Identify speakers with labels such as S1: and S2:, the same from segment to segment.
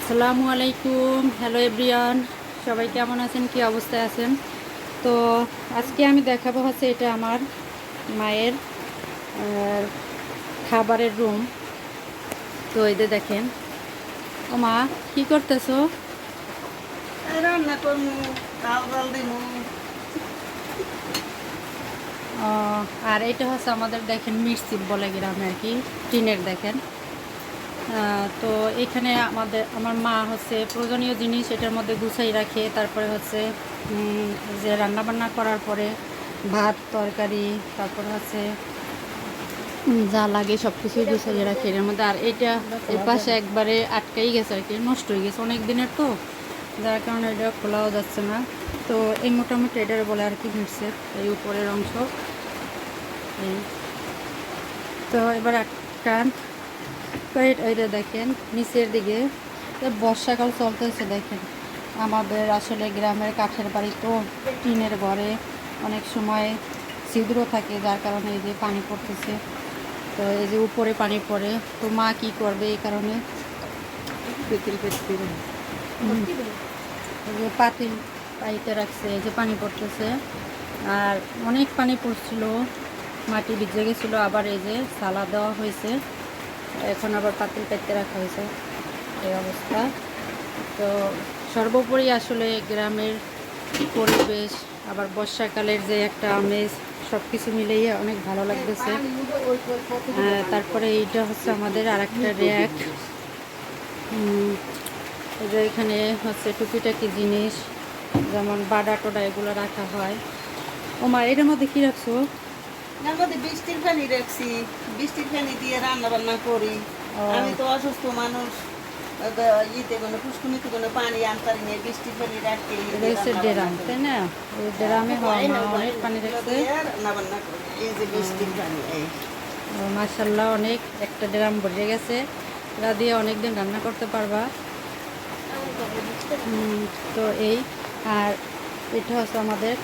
S1: আসসালামু আলাইকুম। Hello everyone সবাই কেমন আছেন? কি অবস্থায় আছেন? তো আজকে আমি দেখাবো হচ্ছে এটা আমার মায়ের খাবারের রুম তো যে দেখেন। ও মা কী করতেছো?
S2: রান্না
S1: আর এটা হচ্ছে আমাদের দেখেন মির্চি বলে গ্রামে আর কি টিনের দেখেন। তো এখানে আমাদের, আমার মা হচ্ছে প্রয়োজনীয় জিনিস এটার মধ্যে গুছাই রাখে, তারপরে হচ্ছে যে রান্নাবান্না করার পরে ভাত, তরকারি, তারপরে হচ্ছে যা লাগে সব কিছুই গুছাইয়ে রাখে এর মধ্যে। আর এটা এই পাশে একবারে আটকাই গেছে আর কি, নষ্ট হয়ে গেছে অনেক দিনের তো, যার কারণে এটা খোলাও যাচ্ছে না। তো এই মোটামুটি এটার বলে আর কি ভিড়ছে এই উপরের অংশ। এই। তো এবার তো এটা- দেখেন নিচের দিকে। বর্ষাকাল চলতেছে দেখেন। আমাদের আসলে গ্রামের কাঠের বাড়ি তো টিনের ঘরে অনেক সময় ছিদ্র থাকে যার কারণে এই যে পানি পড়তেছে। তো এই যে উপরে পানি পড়ে তো মা কি করবে এই কারণে?
S2: পেতিল পেতিল
S1: এই যে পাতিল পাইতে রাখছে এই যে পানি পড়তেছে। আর অনেক পানি পড়ছিল মাটি ভিজে গেছিল আবার এই যে সালা দেওয়া হয়েছে। এখন আবার পাতিল পাইতে রাখা হয়েছে এই অবস্থা। তো সর্বোপরি আসলে গ্রামের পরিবেশ, আবার বর্ষাকালের যে একটা আমেজ সব কিছু মিলেই অনেক ভালো লাগতেছে। তারপরে এইটা হচ্ছে আমাদের আর একটা র্যাক যে এখানে হচ্ছে টুকিটাকি জিনিস, যেমন বাডা টোডা এগুলো রাখা হয়। ও মা এটার মধ্যে কি রাখছো?
S2: এর মধ্যে বৃষ্টির পানি রাখছি। বৃষ্টির পানি দিয়ে রান্না বান্না করি আমি তো অসুস্থ মানুষ। আহ, ইতে কোনো পুষ্কুনিতে কোনো পানি আনতারি বৃষ্টির পানি রাখতে
S1: এটা ডেরাম তাই না? এই ডেরামে হওয়া মা অনেক পানি রাখছে।
S2: রান্না বান্না করি। এই যে বৃষ্টির পানি এই।
S1: মার্শাল্লাহ অনেক একটা ড্রাম ভরে গেছে। এটা দিয়ে অনেক দিন রান্না করতে পারবা। তো এই আর এটা হচ্ছে আমাদের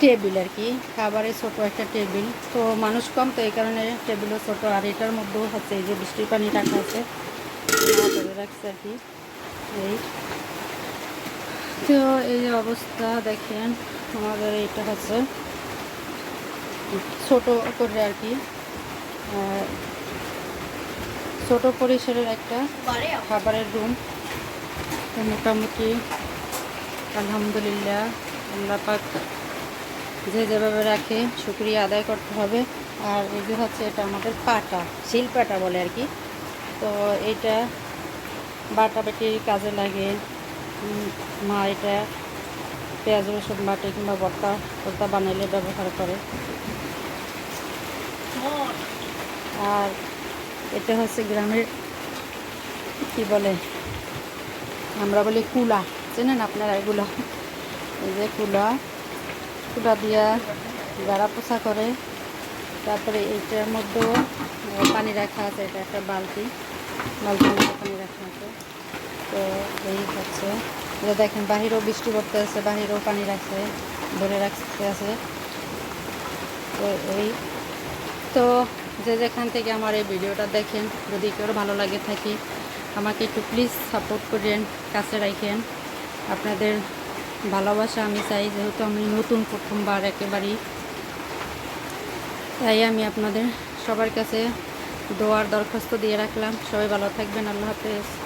S1: টেবিল আর কি, খাবারের ছোট একটা টেবিল। তো মানুষ কম তো এই কারণে টেবিলও ছোট, আর এটার মধ্যেও হচ্ছে এই যে বৃষ্টির পানি রাখা আছে। রাখছে আর কি। এই। তো এই যে অবস্থা, দেখেন আমাদের এটা হচ্ছে ছোট করে আর কি ছোট পরিসরের একটা খাবারের রুম। মোটামুটি আলহামদুলিল্লাহ, আল্লাহ পাক যে যেভাবে রাখে শুক্রিয়া আদায় করতে হবে। আর এই যে হচ্ছে এটা আমাদের পাটা, শিল পাটা বলে আর কি। তো এটা বাটা বাটির কাজে লাগে। মা এটা পেঁয়াজ, রসুন বাটে কিংবা ভর্তা ভর্তা বানাইলে ব্যবহার করে। আর এটা হচ্ছে গ্রামের কি বলে, আমরা বলি কুলা। চেনেন আপনারা এগুলো? এই যে কুলা। কুলা দিয়া গাড়া পোছা করে। তারপরে এইটার মধ্যেও পানি রাখা আছে, এটা একটা বালতি। মধ্যে পানি রাখা আছে। তো এই হচ্ছে। যে দেখেন, বাহিরেও বৃষ্টি পড়তে আছে বাহিরেও পানি রাখছে, ধরে রাখতে আছে। তো এই, তো যে যেখান থেকে আমার এই ভিডিওটা দেখেন, যদি কেউ ভালো লাগে থাকি, আমাকে একটু প্লিজ সাপোর্ট করেন, কাছে রাখেন। আপনাদের ভালোবাসা আমি চাই, যেহেতু আমি নতুন প্রথমবার একেবারেই। তাই আমি আপনাদের সবার কাছে দোয়ার দরখাস্ত দিয়ে রাখলাম। সবাই ভালো থাকবেন, আল্লাহ হাফেজ।